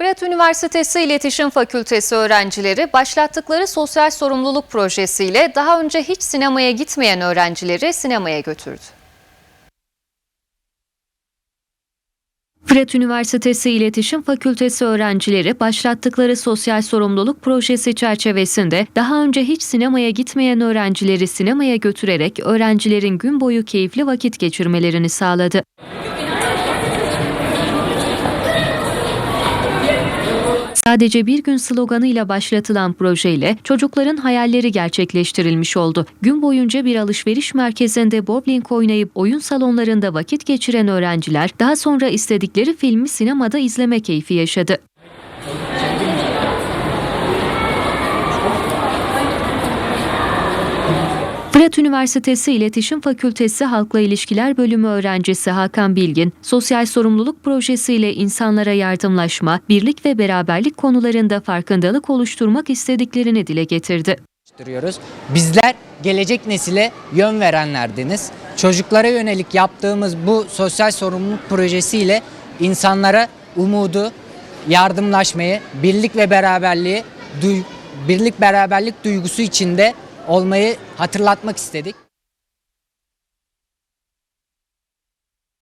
Fırat Üniversitesi İletişim Fakültesi öğrencileri başlattıkları sosyal sorumluluk projesiyle daha önce hiç sinemaya gitmeyen öğrencileri sinemaya götürdü. Fırat Üniversitesi İletişim Fakültesi öğrencileri başlattıkları sosyal sorumluluk projesi çerçevesinde daha önce hiç sinemaya gitmeyen öğrencileri sinemaya götürerek öğrencilerin gün boyu keyifli vakit geçirmelerini sağladı. Sadece bir gün sloganıyla başlatılan projeyle çocukların hayalleri gerçekleştirilmiş oldu. Gün boyunca bir alışveriş merkezinde bowling oynayıp oyun salonlarında vakit geçiren öğrenciler daha sonra istedikleri filmi sinemada izleme keyfi yaşadı. Fırat Üniversitesi İletişim Fakültesi Halkla İlişkiler Bölümü öğrencisi Hakan Bilgin, sosyal sorumluluk projesiyle insanlara yardımlaşma, birlik ve beraberlik konularında farkındalık oluşturmak istediklerini dile getirdi. Bizler gelecek nesile yön verenlerdeniz. Çocuklara yönelik yaptığımız bu sosyal sorumluluk projesiyle insanlara umudu, yardımlaşmayı, birlik ve beraberliği, birlik beraberlik duygusu içinde olmayı hatırlatmak istedik.